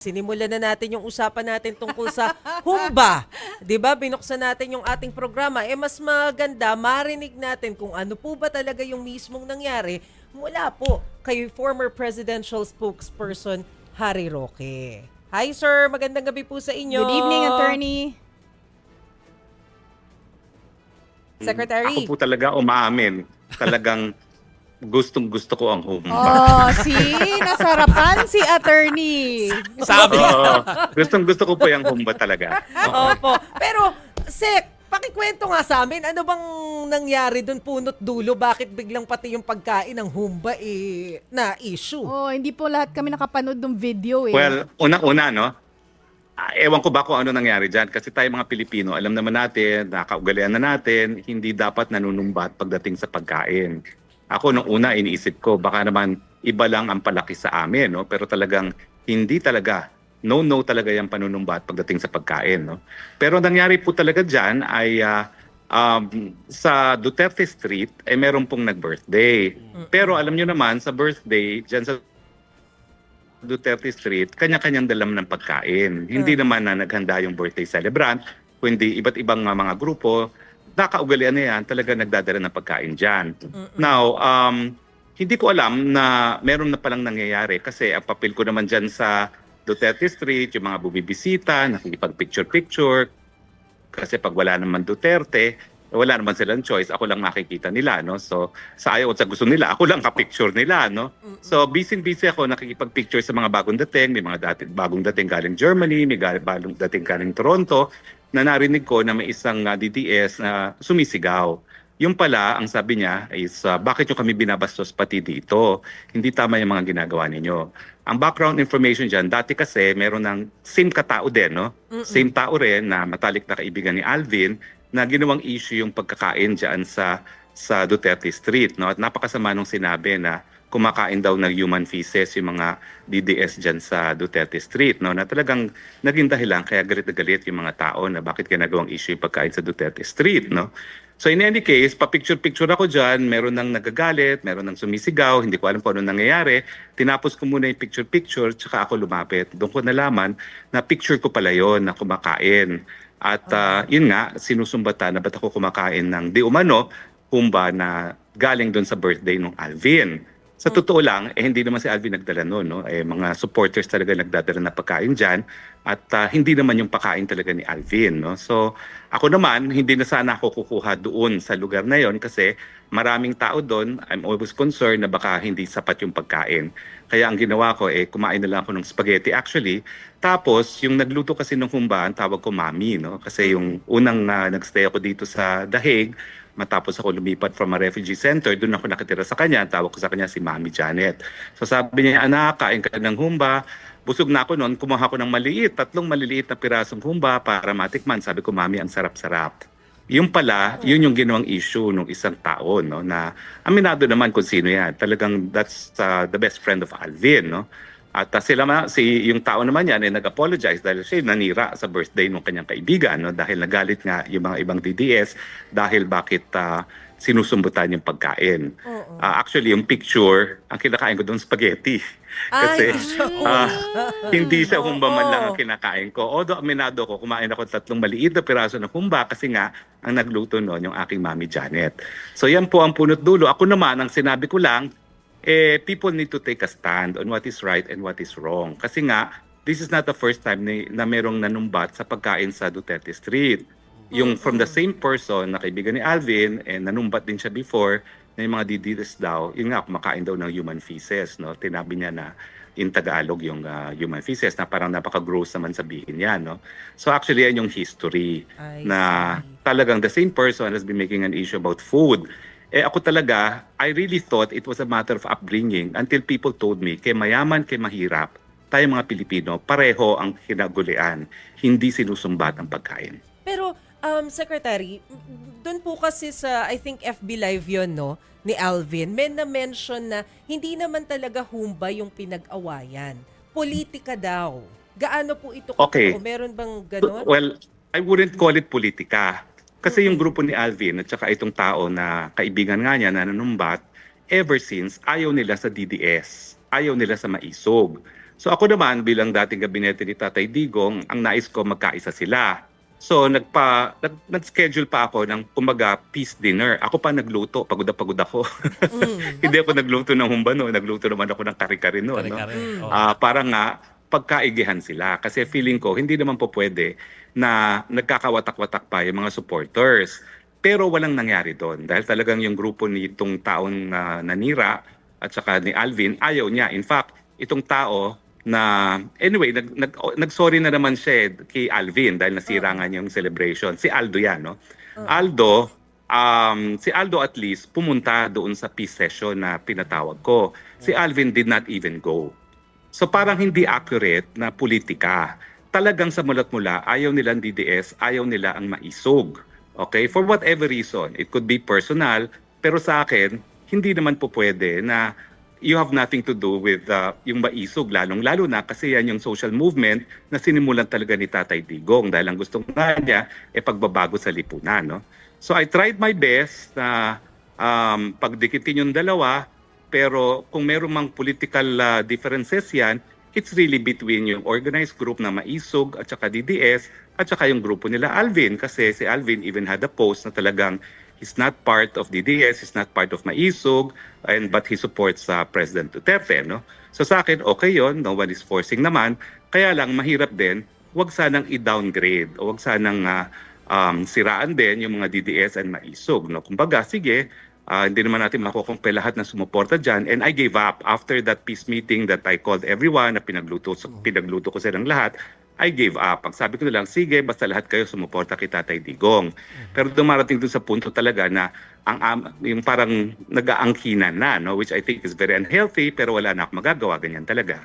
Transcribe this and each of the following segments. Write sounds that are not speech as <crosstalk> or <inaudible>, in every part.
Sinimulan na natin yung usapan natin tungkol sa <laughs> humba. 'Di ba? Binuksan natin yung ating programa. Eh mas maganda marinig natin kung ano po ba talaga yung mismong nangyari mula po kay former presidential spokesperson Harry Roque. Hi sir, magandang gabi po sa inyo. Good evening, attorney. Secretary. Ako po talaga umaamin. Talagang <laughs> gustong gusto ko ang humba. Oh, <laughs> see? Nasarapan si attorney. Sabi. Oo. gustong gusto ko po yung humba talaga. Opo. Pero, Sek, pakikwento nga sa amin, ano bang nangyari doon punot dulo? Bakit biglang pati yung pagkain ng humba eh, na issue? Oh, hindi po lahat kami nakapanood ng video eh. Well, unang-una, no? Ah, ewan ko ba kung ano nangyari dyan. Kasi tayo mga Pilipino, alam naman natin, nakaugalian na natin, hindi dapat nanunumbat pagdating sa pagkain. Ako nung una iniisip ko, baka naman iba lang ang palaki sa amin, no? Pero talagang hindi talaga no-no talaga yung panunumbat pagdating sa pagkain. No? Pero ang nangyari po talaga dyan ay ah, um, sa Duterte Street, ay meron pong nag-birthday. Pero alam nyo naman, sa birthday, dyan sa Duterte Street, kanya-kanyang dalam ng pagkain. Hindi naman na naghanda yung birthday celebrant, kundi iba't ibang uh, mga grupo, nakaugalian na yan, talaga nagdadala ng pagkain dyan. Now, um, hindi ko alam na meron na palang nangyayari kasi ang papel ko naman dyan sa Duterte Street, yung mga bumibisita, nakikipag-picture-picture, kasi pag wala naman Duterte, wala naman silang choice. Ako lang makikita nila, no? So, sa ayaw at sa gusto nila, ako lang ka-picture nila, no? So, busy-busy ako nakikipag-picture sa mga bagong dating. May mga dati, bagong dating galing Germany, may gal- bagong dating galing Toronto, na narinig ko na may isang uh, DDS na sumisigaw. Yung pala, ang sabi niya is, uh, bakit nyo kami binabastos pati dito? Hindi tama yung mga ginagawa ninyo. Ang background information dyan, dati kasi meron ng same katao din, no? Same tao rin na matalik na kaibigan ni Alvin na ginawang issue yung pagkakain dyan sa sa Duterte Street, no? At napakasama nung sinabi na kumakain daw ng human feces yung mga DDS dyan sa Duterte Street, no? Na talagang naging dahilan kaya galit na galit yung mga tao na bakit ginagawang issue yung pagkain sa Duterte Street, no? So in any case, pa-picture-picture ako dyan, meron nang nagagalit, meron nang sumisigaw, hindi ko alam kung ano nangyayari. Tinapos ko muna yung picture-picture, tsaka ako lumapit. Doon ko nalaman na picture ko pala yon na kumakain. At ah, yun nga, sinusumbatan na ba't ako kumakain ng di umano, humba na galing doon sa birthday ng Alvin. Sa totoo lang, eh, hindi naman si Alvin nagdala noon. No? Eh, mga supporters talaga nagdadala na pagkain dyan. At ah, hindi naman yung pagkain talaga ni Alvin. No? So ako naman, hindi na sana ako kukuha doon sa lugar na yon kasi maraming tao doon. I'm always concerned na baka hindi sapat yung pagkain. Kaya ang ginawa ko, eh, kumain na lang ako ng spaghetti actually. Tapos, yung nagluto kasi ng humba, ang tawag ko mami. No? Kasi yung unang ah, nagstay ako dito sa Dahig, matapos ako lumipat from a refugee center, doon ako nakitira sa kanya. Ang tawag ko sa kanya si Mami Janet. So sabi niya, anak, kain ka ng humba. Busog na ako noon, kumuha ko ng maliit, tatlong maliliit na pirasong humba para matikman. Sabi ko, Mami, ang sarap-sarap. Yung pala, yun yung ginawang issue ng isang tao, no, na aminado naman kung sino yan. Talagang that's uh, the best friend of Alvin, no. At uh, sila ma- si yung tao naman yan ay nag-apologize dahil siya nanira sa birthday ng kanyang kaibigan no dahil nagalit nga yung mga ibang DDS dahil bakit uh, sinusumbutan yung pagkain. Ah, actually yung picture, ang kinakain ko doon spaghetti. Kasi Ay, ah, hindi siya humba man lang ang kinakain ko. Although aminado ko, kumain ako ng tatlong maliit na piraso ng humba kasi nga ang nagluto noon yung aking mami Janet. So yan po ang punot dulo. Ako naman, ang sinabi ko lang, eh, people need to take a stand on what is right and what is wrong. Kasi nga, this is not the first time ni, na merong nanumbat sa pagkain sa Duterte Street. Yung from the same person na kaibigan ni Alvin, and nanumbat din siya before, na yung mga DDS daw, yun nga, kumakain daw ng human feces. No? Tinabi niya na in Tagalog yung ah, human feces na parang napaka-gross naman sabihin yan. No? So actually, yan yung history I na see. talagang the same person has been making an issue about food. Eh ako talaga, I really thought it was a matter of upbringing until people told me, kay mayaman, kay mahirap, tayo mga Pilipino, pareho ang kinagulian. Hindi sinusumbat ang pagkain. Pero, um, Secretary, doon po kasi sa, I think FB Live yon no, ni Alvin, may na-mention na hindi naman talaga humba yung pinag-awayan. Politika daw. Gaano po ito Okay. katotoo? Meron bang ganon? Well, I wouldn't call it politika. Kasi yung grupo ni Alvin at saka itong tao na kaibigan nga niya na nanumbat, ever since ayaw nila sa DDS. Ayaw nila sa maisog. So ako naman bilang dating gabinete ni Tatay Digong, ang nais ko magkaisa sila. So nagpa nag, nag-schedule pa ako ng kumaga peace dinner. Ako pa nagluto, pagod na pagod ako. Mm. <laughs> Hindi ako nagluto ng humbano, nagluto naman ako ng kare-kare noon, no? Mm. Ah, para nga pagkaigihan sila kasi feeling ko hindi naman po pwede na nagkakawatak-watak pa yung mga supporters. Pero walang nangyari doon dahil talagang yung grupo nitong taong na nanira at saka ni Alvin ayaw niya. In fact, itong tao na anyway nag, nag nag-sorry na naman siya eh kay Alvin dahil nasira nga niya yung celebration. Si Aldo yan, no? Aldo um, si Aldo at least pumunta doon sa peace session na pinatawag ko. Si Alvin did not even go. So parang hindi accurate na politika. Talagang sa mulat mula, ayaw nila ang DDS, ayaw nila ang maisog. Okay? For whatever reason. It could be personal, pero sa akin, hindi naman po pwede na you have nothing to do with uh, yung maisog, lalong-lalo na kasi yan yung social movement na sinimulan talaga ni Tatay Digong dahil ang gusto nga niya e pagbabago sa lipunan. No? So I tried my best na um, pagdikitin yung dalawa, pero kung meron mang political uh, differences yan, it's really between yung organized group na Maisog at saka DDS at saka yung grupo nila Alvin kasi si Alvin even had a post na talagang he's not part of DDS, he's not part of Maisog, and but he supports uh, President Duterte. No? So sa akin, okay yon no one is forcing naman. Kaya lang, mahirap din, wag sanang i-downgrade o wag sanang uh, um, siraan din yung mga DDS and Maisog. No? Kumbaga, sige, Ah, hindi naman natin makukumpe lahat na sumuporta dyan. And I gave up after that peace meeting that I called everyone, na pinagluto, pinagluto ko silang lahat. I gave up. Ang sabi ko na lang, sige, basta lahat kayo sumuporta kay Tatay Digong. Pero dumarating dun sa punto talaga na ang yung parang nag-aangkinan na, no? which I think is very unhealthy, pero wala na akong magagawa. Ganyan talaga.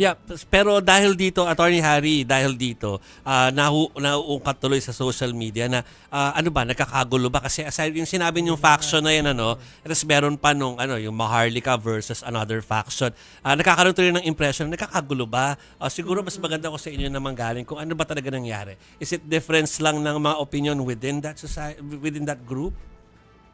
Yeah, pero dahil dito, Attorney Harry, dahil dito, uh, nahu nauungkat tuloy sa social media na ah, ano ba, nakakagulo ba? Kasi aside yung sinabi yung faction na yan, ano, tapos meron pa nung ano, yung Maharlika versus another faction. Ah, nakakaroon tuloy ng impression, nakakagulo ba? Ah, siguro mas maganda ko sa inyo naman galing kung ano ba talaga nangyari. Is it difference lang ng mga opinion within that society, within that group?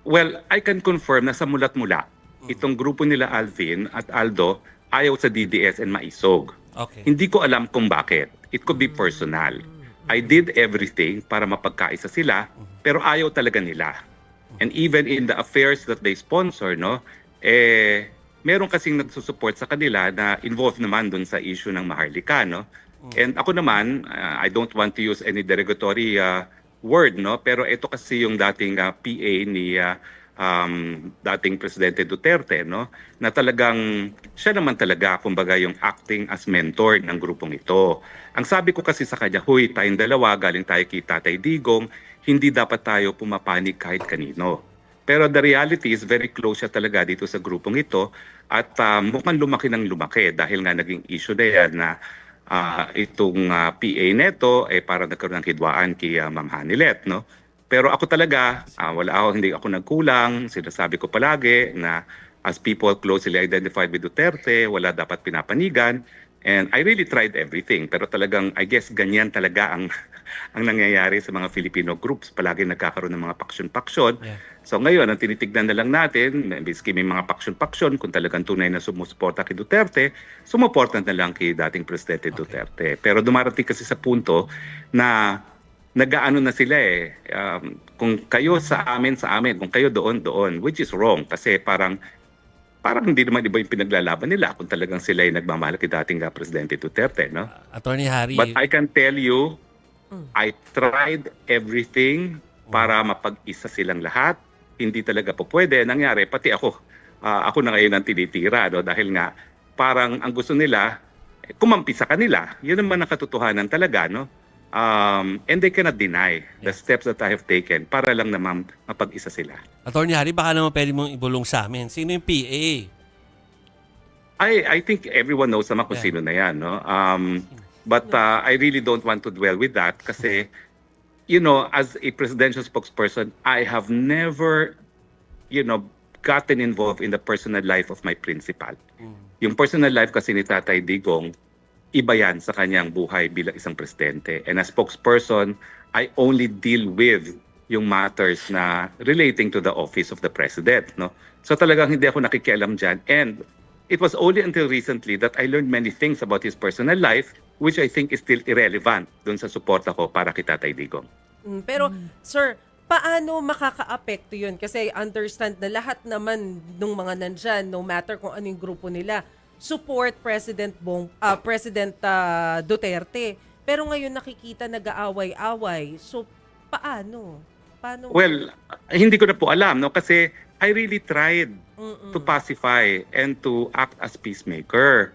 Well, I can confirm na sa mulat-mula, itong grupo nila Alvin at Aldo ayaw sa DDS and maisog. Okay. Hindi ko alam kung bakit. It could be personal. I did everything para mapagkaisa sila, pero ayaw talaga nila. And even in the affairs that they sponsor, no, eh, meron kasing nagsusupport sa kanila na involved naman dun sa issue ng Maharlika, no. And ako naman, uh, I don't want to use any derogatory uh, word, no, pero ito kasi yung dating uh, PA ni uh, um, dating Presidente Duterte, no, na talagang siya naman talaga, kumbaga, yung acting as mentor ng grupong ito. Ang sabi ko kasi sa kanya, huy, tayong dalawa, galing tayo kay Tatay Digong, hindi dapat tayo pumapanig kahit kanino. Pero the reality is very close siya talaga dito sa grupong ito at uh, mukhang lumaki ng lumaki dahil nga naging issue na yan na ah, itong ah, PA neto eh para nagkaroon ng hidwaan kay uh, Ma'am Hanilet, no? Pero ako talaga, ah, wala ako, hindi ako nagkulang. Sinasabi ko palagi na as people closely identified with Duterte, wala dapat pinapanigan. And I really tried everything. Pero talagang, I guess, ganyan talaga ang, <laughs> ang nangyayari sa mga Filipino groups. Palagi nagkakaroon ng mga paksyon-paksyon. Yeah. So ngayon, ang tinitignan na lang natin, miski may mga paksyon-paksyon, kung talagang tunay na sumusuporta kay Duterte, sumuporta na lang kay dating Presidente Duterte. Pero dumarating kasi sa punto na nagaano na sila eh. Um, kung kayo sa amin, sa amin. Kung kayo doon, doon. Which is wrong. Kasi parang parang hindi naman iba yung pinaglalaban nila kung talagang sila ay nagmamahal kay dating uh, Presidente Duterte. No? Attorney Harry, But I can tell you, I tried everything para mapag-isa silang lahat. Hindi talaga po pwede. Nangyari, pati ako. ah, ako na ngayon ang tinitira. No? Dahil nga, parang ang gusto nila, eh, kumampi sa kanila. Yun naman ang katotohanan talaga. No? Um, and they cannot deny the steps that I have taken para lang naman mapag-isa sila. Attorney Harry, baka naman pwede mong ibulong sa amin. Sino yung PA? I I think everyone knows naman kung Yeah. sino na yan, no? Um, but uh, I really don't want to dwell with that kasi, you know, as a presidential spokesperson, I have never, you know, gotten involved in the personal life of my principal. Yung personal life kasi ni Tatay Digong, iba yan sa kanyang buhay bilang isang presidente. And as spokesperson, I only deal with yung matters na relating to the office of the president. No? So talagang hindi ako nakikialam dyan. And it was only until recently that I learned many things about his personal life, which I think is still irrelevant dun sa suporta ko para kay Tatay Digong. Mm, pero, sir, paano makaka-apekto yun? Kasi understand na lahat naman ng mga nandyan, no matter kung ano yung grupo nila, support President Bong, ah, President ah, Duterte. Pero ngayon nakikita nag-aaway-away. So, paano? Paano? Well, hindi ko na po alam, no? Kasi I really tried Mm-mm. to pacify and to act as peacemaker.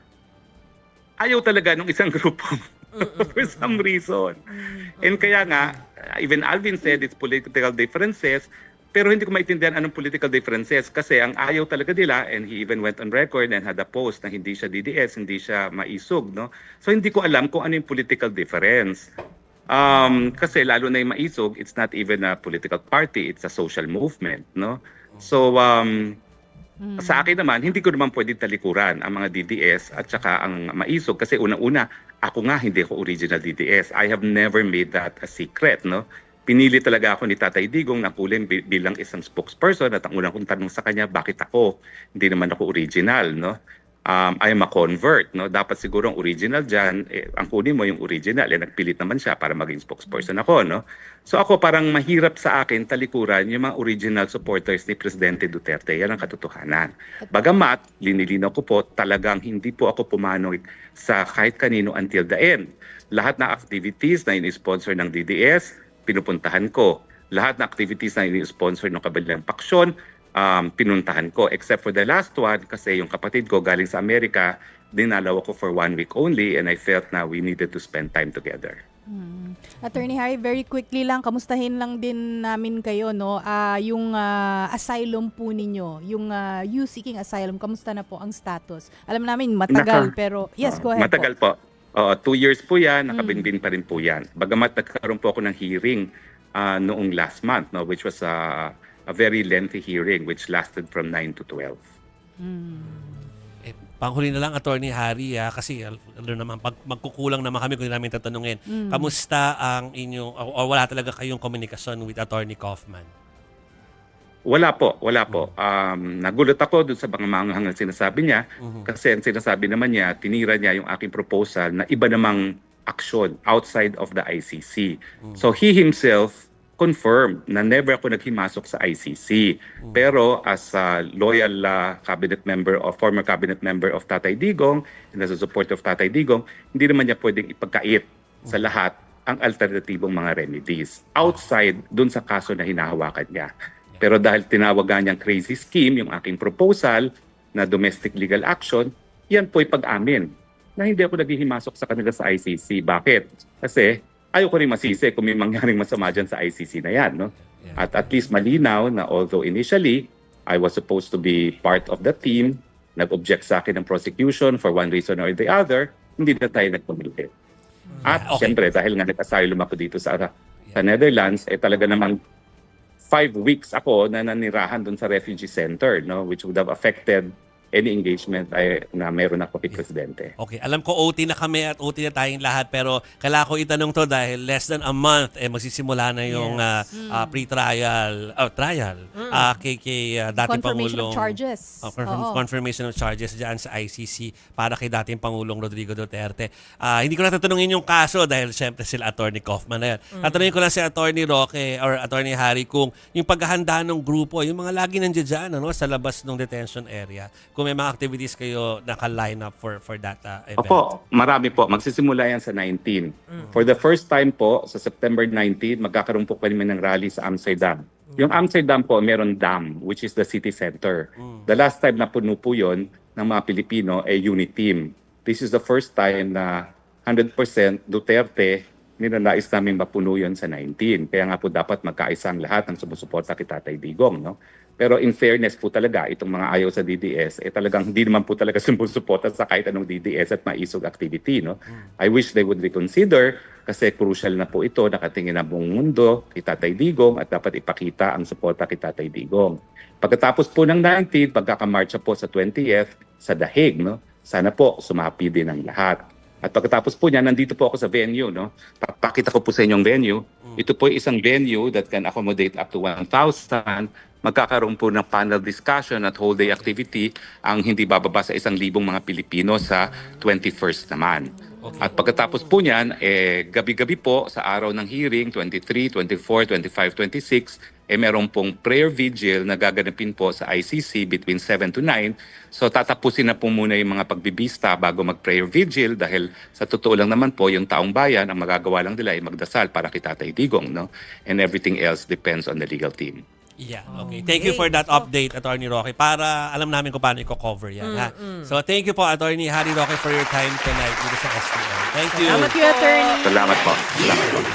Ayaw talaga nung isang <laughs> grupo for some reason. And kaya nga, even Alvin said it's political differences, pero hindi ko maintindihan anong political differences kasi ang ayaw talaga nila and he even went on record and had a post na hindi siya DDS, hindi siya maisog, no? So hindi ko alam kung ano yung political difference. Um, kasi lalo na yung maisog, it's not even a political party, it's a social movement, no? So um, sa akin naman, hindi ko naman pwedeng talikuran ang mga DDS at saka ang maisog kasi unang-una, ako nga hindi ako original DDS. I have never made that a secret, no? Pinili talaga ako ni Tatay Digong na kulin bi- bilang isang spokesperson at ang unang kong tanong sa kanya, bakit ako? Hindi naman ako original, no? Um, I am a convert, no? Dapat siguro ang original dyan, eh, ang kunin mo yung original. Eh, nagpilit naman siya para maging spokesperson ako, no? So ako parang mahirap sa akin talikuran yung mga original supporters ni Presidente Duterte. Yan ang katotohanan. Bagamat, linilinaw ko po, talagang hindi po ako pumanog sa kahit kanino until the end. Lahat na activities na ini-sponsor ng DDS, pinupuntahan ko. Lahat na activities na ini-sponsor ng kabilang paksyon, um, pinuntahan ko. Except for the last one, kasi yung kapatid ko galing sa Amerika, dinalaw ako for one week only and I felt na we needed to spend time together. Hmm. Attorney Harry, very quickly lang, kamustahin lang din namin kayo, no? Ah, yung ah, asylum po ninyo, yung ah, you seeking asylum, kamusta na po ang status? Alam namin, matagal, Naka- pero yes, go Uh, ahead Matagal po. po. Oo, two years po yan, nakabinbin pa rin po yan. Bagamat nagkaroon po ako ng hearing ah, noong last month, no, which was a, a very lengthy hearing which lasted from 9 to 12. Eh, panghuli na lang, Attorney Harry, ah, kasi ano naman, pag magkukulang naman kami kung namin tatanungin, kamusta ang inyong, o, o wala talaga kayong komunikasyon with Attorney Kaufman? Wala po, wala po. Um, nagulat ako dun sa mga mga sinasabi niya kasi ang sinasabi naman niya, tinira niya yung aking proposal na iba namang aksyon outside of the ICC. So he himself confirmed na never ako naghimasok sa ICC. Pero as a loyal uh, cabinet member or former cabinet member of Tatay Digong and as a support of Tatay Digong, hindi naman niya pwedeng ipagkait sa lahat ang alternatibong mga remedies outside dun sa kaso na hinahawakan niya. Pero dahil tinawagan niyang crazy scheme yung aking proposal na domestic legal action, yan po'y pag-amin na hindi ako naghihimasok sa kanila sa ICC. Bakit? Kasi ayaw ko rin masisi kung may mangyaring masama dyan sa ICC na yan. No? At at least malinaw na although initially I was supposed to be part of the team, nag-object sa akin ng prosecution for one reason or the other, hindi na tayo nagpumili. At Yeah, okay. syempre, dahil nga nag-asylum ako dito sa, sa Netherlands, eh talaga namang five weeks ako na nanirahan doon sa refugee center, no, which would have affected any engagement ay, na meron ako kay Presidente. Okay, alam ko OT na kami at OT na tayong lahat pero kailangan ko itanong to dahil less than a month eh magsisimula na yung ah, ah, pre-trial, oh, trial ah, kay, kay ah, dating Confirmation Pangulong. of charges. Oh, confirm- confirmation of charges dyan sa ICC para kay dating Pangulong Rodrigo Duterte. Ah, hindi ko na tatanungin yung kaso dahil syempre sila Attorney Kaufman na yan. Tatanungin ko lang si Attorney Roque or Attorney Harry kung yung paghahanda ng grupo, yung mga lagi nandiyan dyan ano, sa labas ng detention area, kung may mga activities kayo naka-line up for, for that ah, event. Opo, marami po. Magsisimula yan sa 19. For the first time po, sa September 19, magkakaroon po kami ng rally sa Amsterdam. Yung Amsterdam po, meron dam, which is the city center. The last time na puno po yun ng mga Pilipino ay unit team. This is the first time na 100% Duterte ninanais namin mapuno yun sa 19. Kaya nga po dapat magkaisa ang lahat ng sumusuporta kay Tatay Digong. No? Pero in fairness po talaga, itong mga ayaw sa DDS, eh talagang hindi naman po talaga <laughs> sumusuporta sa kahit anong DDS at maisog activity. No? I wish they would reconsider kasi crucial na po ito, nakatingin na buong mundo kay Tatay Digong at dapat ipakita ang suporta kay Tatay Digong. Pagkatapos po ng 19, pagkakamarcha po sa 20th sa Dahig, no? sana po sumapi din ang lahat. At pagkatapos po niya, nandito po ako sa venue, no? Papakita ko po sa inyong venue. Ito po isang venue that can accommodate up to 1,000. Magkakaroon po ng panel discussion at whole day activity ang hindi bababa sa isang libong mga Pilipino sa 21st naman. At pagkatapos po niyan, eh, gabi-gabi po sa araw ng hearing, 23, 24, 25, 26, eh meron pong prayer vigil na gaganapin po sa ICC between 7 to 9. So tatapusin na po muna yung mga pagbibista bago mag-prayer vigil dahil sa totoo lang naman po yung taong bayan ang magagawa lang nila ay magdasal para kay Tatay Digong. No? And everything else depends on the legal team. Yeah, okay. Thank you for that update, Attorney Roque, para alam namin kung paano i-cover yan. Ha? So, thank you po, Attorney Harry Roque, for your time tonight dito sa STL. Thank you. Salamat you, attorney. Salamat po. Salamat po.